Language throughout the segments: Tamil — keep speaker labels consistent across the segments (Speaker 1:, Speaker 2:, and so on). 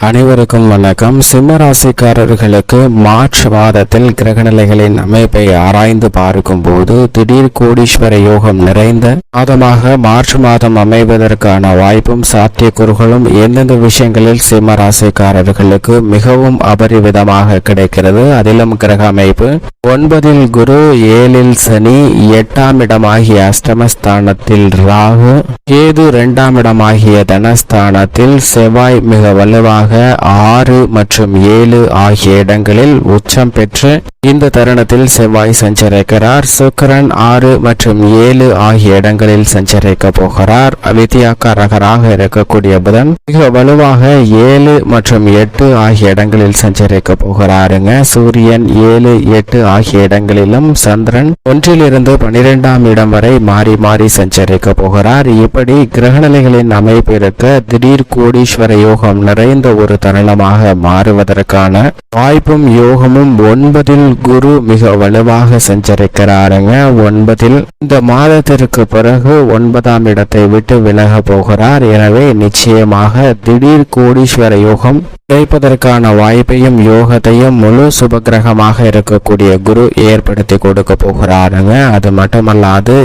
Speaker 1: அனைவருக்கும் வணக்கம். சிம்ம ராசிக்காரர்களுக்கு மார்ச் மாதத்தில் கிரகநிலைகளின் அமைப்பை ஆராய்ந்து பார்க்கும் போது திடீர் கோடீஸ்வர யோகம் நிறைந்த மாதமாக மார்ச் மாதம் அமைவதற்கான வாய்ப்பும் சாத்தியக்கூறுகளும் எந்தெந்த விஷயங்களில் சிம்ம ராசிக்காரர்களுக்கு மிகவும் அபரிவிதமாக கிடைக்கிறது? அதிலும் கிரக அமைப்பு. ஒன்பதில் குரு ஏழில் சனி எட்டாம் இடமாகிய அஷ்டமஸ்தானத்தில் ராகு கேது இரண்டாம் இடமாகிய தனஸ்தானத்தில் செவ்வாய் மிக வலுவாக ஆறு மற்றும் ஏழு ஆகிய இடங்களில் உச்சம் பெற்று இந்த தருணத்தில் செவ்வாய் சஞ்சரிக்கிறார். சுக்கரன் ஆறு மற்றும் ஏழு ஆகிய இடங்களில் சஞ்சரிக்க போகிறார். வித்தியாக்காரகராக இருக்கக்கூடிய புதன் மிக வலுவாக ஏழு மற்றும் எட்டு ஆகிய இடங்களில் சஞ்சரிக்க போகிறாருங்க. சூரியன் ஏழு எட்டு ஆகிய இடங்களிலும் சந்திரன் ஒன்றிலிருந்து பனிரெண்டாம் இடம் வரை மாறி மாறி சஞ்சரிக்க போகிறார். இப்படி கிரகநிலைகளின் அமைப்பு இருக்க திடீர் கோடீஸ்வர யோகம் நிறைந்த ஒரு தருணமாக மாறுவதற்கான வாய்ப்பும் யோகமும் ஒன்பதில் குரு மிக வலுவாக சஞ்சரிக்கிறாருங்க. ஒன்பதில் இந்த மாதத்திற்கு பிறகு ஒன்பதாம் இடத்தை விட்டு விலக போகிறார். எனவே நிச்சயமாக திடீர் கோடீஸ்வர யோகம் கிடைப்பதற்கான வாய்ப்பையும் யோகத்தையும் முழு சுபகிரகமாக இருக்கக்கூடிய குரு ஏற்படுத்தி கொடுக்க போகிறாருங்க. அது மட்டுமல்லாது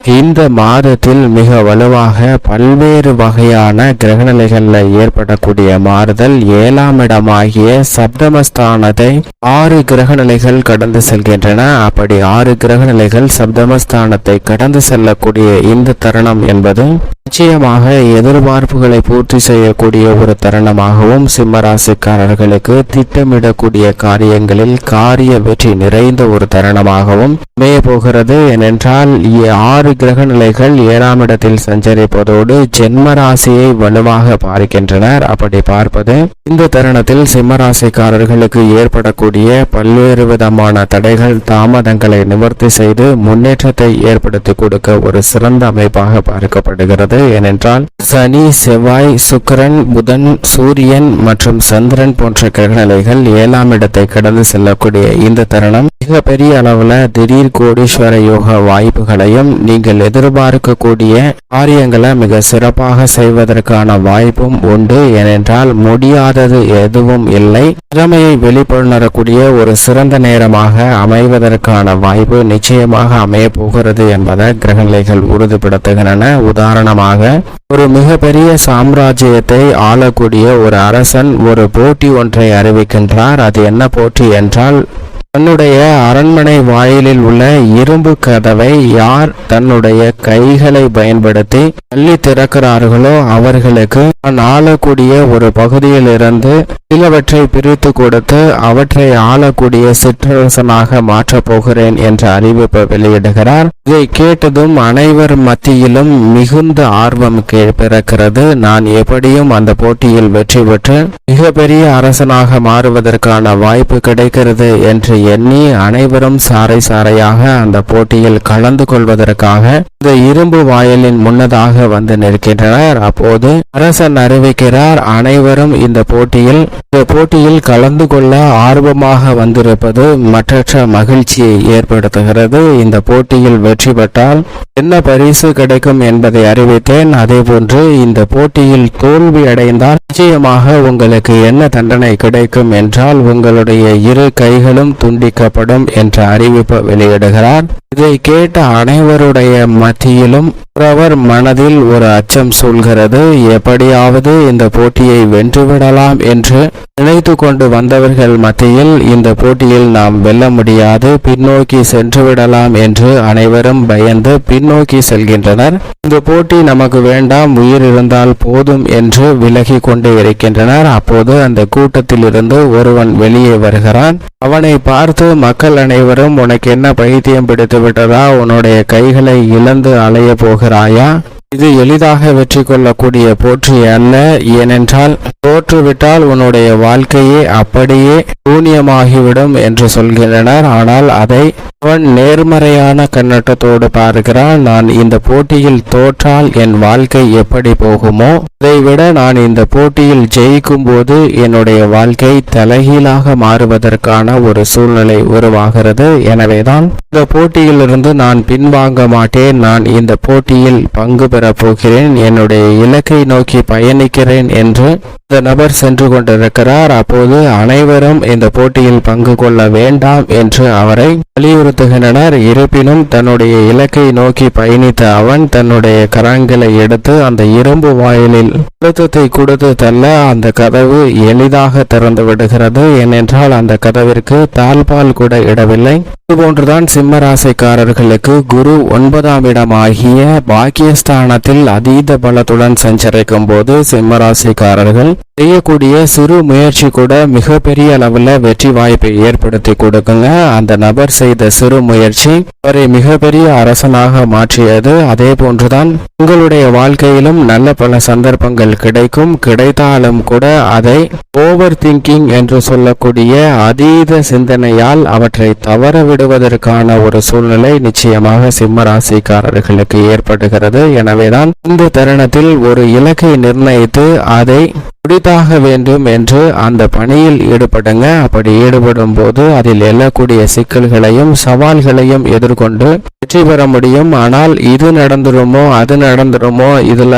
Speaker 1: இந்த மாதத்தில் மிக வலுவாக பல்வேறு வகையான கிரகநிலைகளில் ஏற்படக்கூடிய மாறுதல் ஏழாம் இடமாகிய சப்தமஸ்தானத்தை ஆறு கிரகநிலைகள் கடந்து செல்கின்றன. அப்படி ஆறு கிரகநிலைகள் சப்தமஸ்தானத்தை கடந்து செல்லக்கூடிய இந்த தருணம் என்பது நிச்சயமாக எதிர்பார்ப்புகளை பூர்த்தி செய்யக்கூடிய ஒரு தருணமாகவும் சிம்மராசிக்காரர்களுக்கு திட்டமிடக்கூடிய காரியங்களில் காரிய வெற்றி நிறைந்த ஒரு தருணமாகவும் அமைய போகிறது. ஏனென்றால் ஆறு கிரக நிலைகள் ஏழாம் இடத்தில் சஞ்சரிப்பதோடு ஜென்ம ராசியை வலுவாக பார்க்கின்றனர் அப்படி பார்ப்பது இந்த தருணத்தில் சிம்மராசிக்காரர்களுக்கு ஏற்படக்கூடிய பல்வேறு விதமான தடைகள் தாமதங்களை நிவர்த்தி செய்து முன்னேற்றத்தை ஏற்படுத்தி கொடுக்க ஒரு சிறந்த அமைப்பாக பார்க்கப்படுகிறது. ஏனென்றால் சனி செவ்வாய் சுக்கிரன் புதன் சூரியன் மற்றும் சந்திரன் போன்ற கிரகநிலைகள் ஏழாம் இடத்தை கடந்து செல்லக்கூடிய இந்த தருணம் மிக பெரிய அளவுல திடீர் கோடீஸ்வர யோக வாய்ப்புகளையும் நீங்கள் எதிர்பார்க்கக்கூடிய காரியங்களை மிக சிறப்பாக செய்வதற்கான வாய்ப்பும் உண்டு. ஏனென்றால் முடியாதது எதுவும் இல்லை. திறமையை வெளிப்படுத்தக்கூடிய ஒரு சிறந்த நேரமாக அமைவதற்கான வாய்ப்பு நிச்சயமாக அமைய போகிறது என்பதை கிரகநிலைகள் உறுதிப்படுத்துகின்றன. உதாரணமாக ஒரு மிகப்பெரிய சாம்ராஜ்யத்தை ஆளக்கூடிய ஒரு அரசன் ஒரு போட்டி ஒன்றை அறிவிக்கின்றார். அது என்ன போட்டி என்றால் தன்னுடைய அரண்மனை வாயிலில் உள்ள இரும்பு கதவை யார் தன்னுடைய கைகளை பயன்படுத்தி தள்ளி திறக்கிறார்களோ அவர்களுக்கு நான் ஆளக்கூடிய ஒரு பகுதியில் இருந்து சிலவற்றை பிரித்து கொடுத்து அவற்றை ஆளக்கூடிய சிற்றரசனாக மாற்றப் போகிறேன் என்ற அறிவிப்பை வெளியிடுகிறார். இதை கேட்டதும் அனைவர் மத்தியிலும் மிகுந்த ஆர்வம் பிறக்கிறது. நான் எப்படியும் அந்த போட்டியில் வெற்றி பெற்று மிகப்பெரிய அரசனாக மாறுவதற்கான வாய்ப்பு கிடைக்கிறது என்று எண்ணி அனைவரும் சாறை சாறையாக அந்த போட்டியில் கலந்து கொள்வதற்காக இந்த இரும்பு வாயிலின் முன்னதாக வந்து நிற்கின்றனர். அப்போது அரசன் அறிவிக்கிறார் அனைவரும் இந்த போட்டியில் இந்த போட்டியில் கலந்து கொள்ள ஆர்வமாக வந்திருப்பது மற்றற்ற மகிழ்ச்சியை ஏற்படுத்துகிறது. இந்த போட்டியில் வெற்றி பெற்றால் என்ன பரிசு கிடைக்கும் என்பதை அறிவித்தேன். அதேபோன்று இந்த போட்டியில் தோல்வி அடைந்தால் நிச்சயமாக உங்களுக்கு என்ன தண்டனை கிடைக்கும் என்றால் உங்களுடைய இரு கைகளும் துண்டிக்கப்படும் என்ற அறிவிப்பு வெளியிடுகிறார். இதை கேட்ட அனைவருடைய மத்தியிலும் அவர் மனதில் ஒரு அச்சம் சூழ்கிறது. எப்படியாவது இந்த போட்டியை வென்றுவிடலாம் என்று நினைத்து கொண்டு வந்தவர்கள் மத்தியில் இந்த போட்டியில் நாம் வெல்ல முடியாது. பின்னோக்கி சென்று விடலாம் என்று அனைவரும் பயந்து பின்னோக்கி செல்கின்றனர். இந்த போட்டி நமக்கு வேண்டாம். உயிர் இருந்தால் போதும் என்று விலகி கொண்டு இருக்கின்றனர். அப்போது அந்த கூட்டத்தில் இருந்து ஒருவன் வெளியே வருகிறான். அவனை பார்த்து மக்கள் அனைவரும் உனக்கு என்ன பைத்தியம் பிடித்து விட்டதா உன்னுடைய கைகளை இழந்து அலைய போகிறாயா? இது எளிதாக வெற்றி கொள்ளக்கூடிய போற்றி அல்ல. ஏனென்றால் தோற்றுவிட்டால் உன்னுடைய வாழ்க்கையே அப்படியே சூன்யமாகிவிடும் என்று சொல்கின்றனர். ஆனால் அதை அவன் நேர்மறையான கண்ணோட்டத்தோடு பார்க்கிறான் நான் இந்த போட்டியில் தோற்றால் என் வாழ்க்கை எப்படி போகுமோ? அதைவிட நான் இந்த போட்டியில் ஜெயிக்கும் போது என்னுடைய வாழ்க்கை தலைகீழாக மாறுவதற்கான ஒரு சூழ்நிலை உருவாகிறது. எனவேதான் இந்த போட்டியிலிருந்து நான் பின்வாங்க மாட்டேன். நான் இந்த போட்டியில் பங்கு பெறப் போகிறேன். என்னுடைய இலக்கை நோக்கி பயணிக்கிறேன் என்று இந்த நபர் சென்று கொண்டிருக்கிறார். அப்போது அனைவரும் இந்த போட்டியில் பங்கு கொள்ள வேண்டாம் என்று அவரை வலியுறுத்துகின்றனர் இருப்பினும் தன்னுடைய இலக்கை நோக்கி பயணித்த அவன் தன்னுடைய கரங்களை எடுத்து அந்த இரும்பு வாயிலில் அழுத்தத்தை கொடுத்து தள்ள அந்த கதவு எளிதாக திறந்து விடுகிறது. ஏனென்றால் அந்த கதவிற்கு தாழ்பால் கூட இடவில்லை. இதுபோன்றுதான் சிம்ம ராசிக்காரர்களுக்கு குரு ஒன்பதாம் இடமாகிய பாக்கியஸ்தானத்தில் அதீத பலத்துடன் சஞ்சரிக்கும் போது சிம்ம ராசிக்காரர்கள் செய்யக்கூடிய சிறு முயற்சி கூட மிகப்பெரிய அளவில் வெற்றி வாய்ப்பை ஏற்படுத்தி கொடுக்குங்க. அந்த நபர் செய்த சிறு முயற்சி அவரை மிகப்பெரிய அரசனாக மாற்றியது. அதே போன்றுதான் உங்களுடைய வாழ்க்கையிலும் நல்ல பல சந்தர்ப்பங்கள் கிடைக்கும். கிடைத்தாலும் கூட அதை ஓவர் திங்கிங் என்று சொல்லக்கூடிய அதீத சிந்தனையால் அவற்றை தவற விடுவதற்கான ஒரு சூழ்நிலை நிச்சயமாக சிம்ம ராசிக்காரர்களுக்கு ஏற்படுகிறது. எனவேதான் இந்த தருணத்தில் ஒரு இலக்கை நிர்ணயித்து அதை முடித்தாக வேண்டும் என்று அந்த பணியில் ஈடுபடுங்க. அப்படி ஈடுபடும் போது அதில் எழக்கூடிய சிக்கல்களையும் சவால்களையும் எதிர்கொண்டு வெற்றி பெற முடியும். ஆனால் இது நடந்துருமோ அது நடந்துருமோ இதுல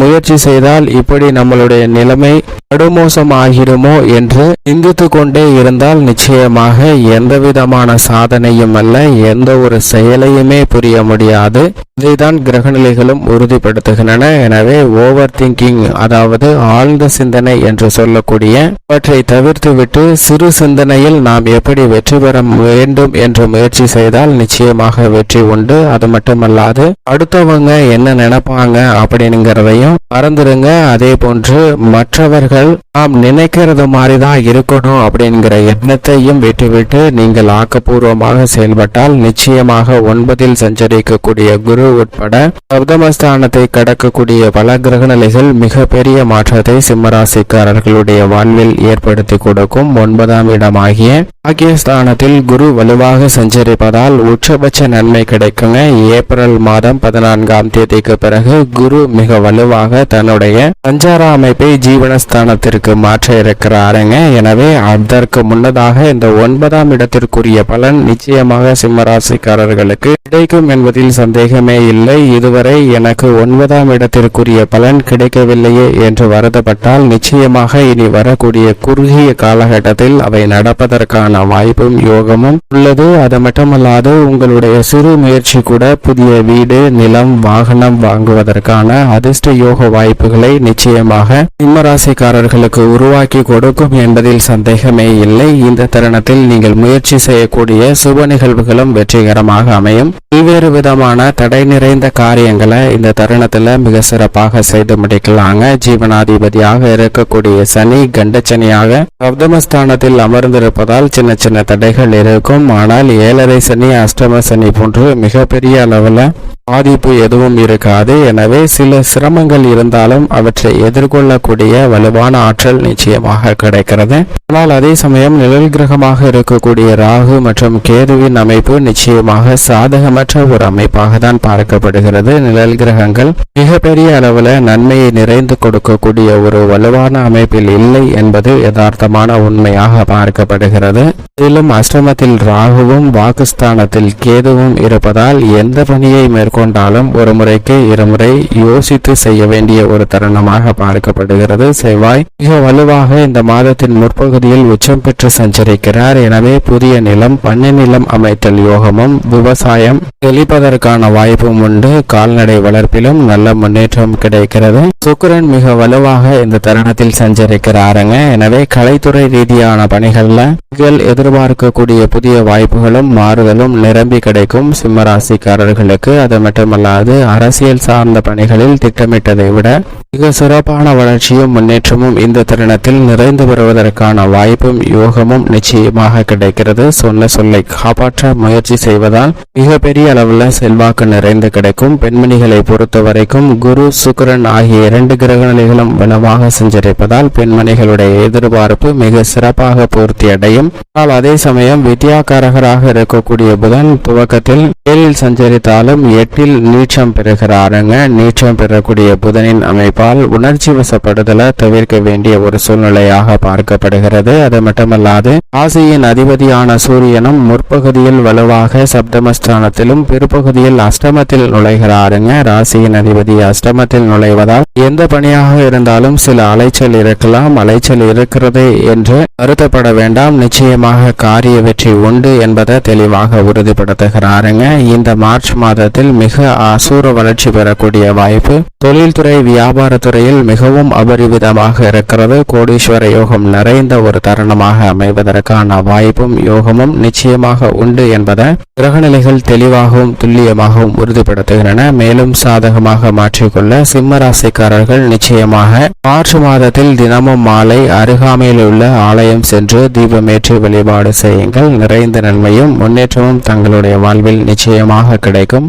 Speaker 1: முயற்சி செய்தால் இப்படி நம்மளுடைய நிலைமை படுமோசம் ஆகிடுமோ என்று சிந்தித்து கொண்டே இருந்தால் நிச்சயமாக எந்த விதமான சாதனையும் அல்ல எந்த ஒரு செயலையுமே புரிய முடியாது. இதைதான் கிரகநிலைகளும் உறுதிப்படுத்துகின்றன. எனவே ஓவர் திங்கிங் அதாவது ஆழ்ந்த சிந்தனை என்று சொல்லக்கூடிய அவற்றை தவிர்த்துவிட்டு சிறு சிந்தனையில் நாம் எப்படி வெற்றி பெற வேண்டும் என்று முயற்சி செய்தால் நிச்சயமாக வெற்றி உண்டு. அது மட்டுமல்லாது அடுத்தவங்க என்ன நினைப்பாங்க அப்படிங்கிறதையும் மறந்துடுங்க அதே போன்று மற்றவர்கள் நாம் நினைக்கிறது மாதிரி தான் இருக்கணும் அப்படிங்கிற எண்ணத்தையும் விட்டுவிட்டு நீங்கள் ஆக்கப்பூர்வமாக செயல்பட்டால் நிச்சயமாக ஒன்பதில் சஞ்சரிக்கக்கூடிய குரு உட்பட சப்தமஸ்தானத்தை கடக்கக்கூடிய பல கிரகநிலைகள் மிகப்பெரிய மாற்றத்தை சிம்மராசிக்காரர்களுடைய வாழ்வில் ஏற்படுத்தி கொடுக்கும். ஒன்பதாம் இடமாகிய பாகியஸ்தானத்தில் குரு வலுவாக சஞ்சரிப்பதால் உச்சபட்ச நன்மை கிடைக்குங்க. ஏப்ரல் மாதம் பதினான்காம் தேதிக்கு பிறகு குரு மிக வலு வலுவாக தன்னுடைய சஞ்சார அமைப்பை ஜீவனஸ்தானத்திற்கு மாற்ற இருக்கிறாருங்க. எனவே அதற்கு முன்னதாக இந்த ஒன்பதாம் இடத்திற்குரிய பலன் நிச்சயமாக சிம்மராசிக்காரர்களுக்கு கிடைக்கும் என்பதில் சந்தேகமே இல்லை. இதுவரை எனக்கு ஒன்பதாம் இடத்திற்குரிய பலன் கிடைக்கவில்லையே என்று வருத்தப்பட்டால் நிச்சயமாக இனி வரக்கூடிய குறுகிய காலகட்டத்தில் அவை நடப்பதற்கான வாய்ப்பும் யோகமும் உள்ளது. அது மட்டுமல்லாது உங்களுடைய சிறு முயற்சி கூட புதிய வீடு நிலம் வாகனம் வாங்குவதற்கான அதிர்ஷ்ட யோக வாய்ப்புகளை நிச்சயமாக சிம்மராசிக்காரர்களுக்கு உருவாக்கி கொடுக்கும் என்பதில் சந்தேகமே இல்லை. இந்த தருணத்தில் நீங்கள் முயற்சி செய்யக்கூடிய சுப நிகழ்வுகளும் வெற்றிகரமாக அமையும். பல்வேறு விதமான தடை நிறைந்த காரியங்களை இந்த தருணத்துல மிக சிறப்பாக செய்து முடிக்கலாங்க. ஜீவனாதிபதியாக இருக்கக்கூடிய சனி கண்டச்சனியாக சப்தமஸ்தானத்தில் அமர்ந்திருப்பதால் சின்ன சின்ன தடைகள் இருக்கும். ஆனால் ஏழரை சனி அஷ்டம சனி போன்று மிகப்பெரிய அளவில் பாதிப்பு எதுவும் இருக்காது. எனவே சில சிரமங்கள் இருந்தாலும் அவற்றை எதிர்கொள்ளக்கூடிய வலுவான ஆற்றல் நிச்சயமாக கிடைக்கிறது. ஆனால் அதே சமயம் நிழல் கிரகமாக இருக்கக்கூடிய ராகு மற்றும் கேதுவின் அமைப்பு நிச்சயமாக சாதகமற்ற ஒரு அமைப்பாக தான் பார்க்கப்படுகிறது. நிழல் கிரகங்கள் மிகப்பெரிய அளவில் நன்மையை நிறைந்து கொடுக்கக்கூடிய ஒரு வலுவான அமைப்பில் இல்லை என்பது யதார்த்தமான உண்மையாக பார்க்கப்படுகிறது. இதிலும் அஷ்டமத்தில் ராகுவும் வாக்குஸ்தானத்தில் கேதுவும் இருப்பதால் எந்த பணியை மேற்கொண்டாலும் ஒரு முறைக்கு இருமுறை யோசித்து செய்ய வேண்டிய ஒரு தருணமாக பார்க்கப்படுகிறது. செவ்வாய் மிக வலுவாக இந்த மாதத்தின் முற்பகுதியில் உச்சம் பெற்று சஞ்சரிக்கிறார். எனவே புதிய நிலம் பண்ணை நிலம் அமைத்தல் யோகமும் விவசாயம் தெளிப்பதற்கான வாய்ப்பும் உண்டு. கால்நடை வளர்ப்பிலும் நல்ல முன்னேற்றம் கிடைக்கிறது. சுக்கிரன் மிக வலுவாக இந்த தருணத்தில் சஞ்சரிக்கிறாருங்க. எனவே கலைத்துறை ரீதியான பணிகள்ல நீங்கள் எதிர்பார்க்கக்கூடிய புதிய வாய்ப்புகளும் மாறுதலும் நிரம்பி கிடைக்கும். சிம்மராசிக்காரர்களுக்கு அதன் அது மட்டுமல்லாது அரசியல் சார்ந்த பணிகளில் திட்டமிட்டதை விட மிக சிறப்பான வளர்ச்சியும் முன்னேற்றமும் இந்த தருணத்தில் நிறைந்து வருவதற்கான வாய்ப்பும் யோகமும் நிச்சயமாக கிடைக்கிறது. சொன்ன சொல்லை காப்பாற்ற முயற்சி செய்வதால் மிகப்பெரிய அளவில் செல்வாக்கு நிறைந்து கிடைக்கும். பெண்மணிகளை பொறுத்த வரைக்கும் குரு சுக்கரன் ஆகிய இரண்டு கிரக நிலைகளும் பலமாக சஞ்சரிப்பதால் பெண்மணிகளுடைய எதிர்பார்ப்பு மிக சிறப்பாக பூர்த்தி அடையும். ஆனால் அதே சமயம் வித்யாகாரகராக இருக்கக்கூடிய புதன் துவக்கத்தில் ஏழில் சஞ்சரித்தாலும் எட்டில் நீச்சம் பெறுகிறாருங்க. நீச்சம் பெறக்கூடிய புதனின் அமைப்பால் உணர்ச்சி வசப்படுதலை தவிர்க்க வேண்டிய ஒரு சூழ்நிலையாக பார்க்கப்படுகிறது. அது மட்டுமல்லாது ராசியின் அதிபதியான சூரியனும் முற்பகுதியில் வலுவாக சப்தமஸ்தானத்திலும் பிற்பகுதியில் அஷ்டமத்தில் நுழைகிறாருங்க. ராசியின் அதிபதி அஷ்டமத்தில் நுழைவதால் எந்த பணியாக இருந்தாலும் சில அலைச்சல் இருக்கலாம். அலைச்சல் இருக்கிறது என்று வருத்தப்பட வேண்டாம். நிச்சயமாக காரிய வெற்றி உண்டு என்பதை தெளிவாக உறுதிப்படுத்துகிறாருங்க. இந்த மார்ச் மாதத்தில் மிக அசூர வளர்ச்சி பெறக்கூடிய வாய்ப்பு. தொழில்துறை வியாபாரத்துறையில் மிகவும் அபரிவிதமாக இருக்கிறது. கோடீஸ்வர யோகம் நிறைந்த ஒரு தருணமாக அமைவதற்கான வாய்ப்பும் யோகமும் நிச்சயமாக உண்டு என்பதை கிரகநிலைகள் தெளிவாகவும் துல்லியமாகவும் உறுதிப்படுத்துகின்றன. மேலும் சாதகமாக மாற்றிக்கொள்ள சிம்ம ராசிக்காரர்கள் நிச்சயமாக மார்ச் மாதத்தில் தினமும் மாலை அருகாமையில் உள்ள ஆலயம் சென்று தீபமேற்றி வழிபாடு செய்யுங்கள். நிறைந்த நன்மையும் முன்னேற்றமும் தங்களுடைய வாழ்வில் நிச்சயமாக கிடைக்கும்.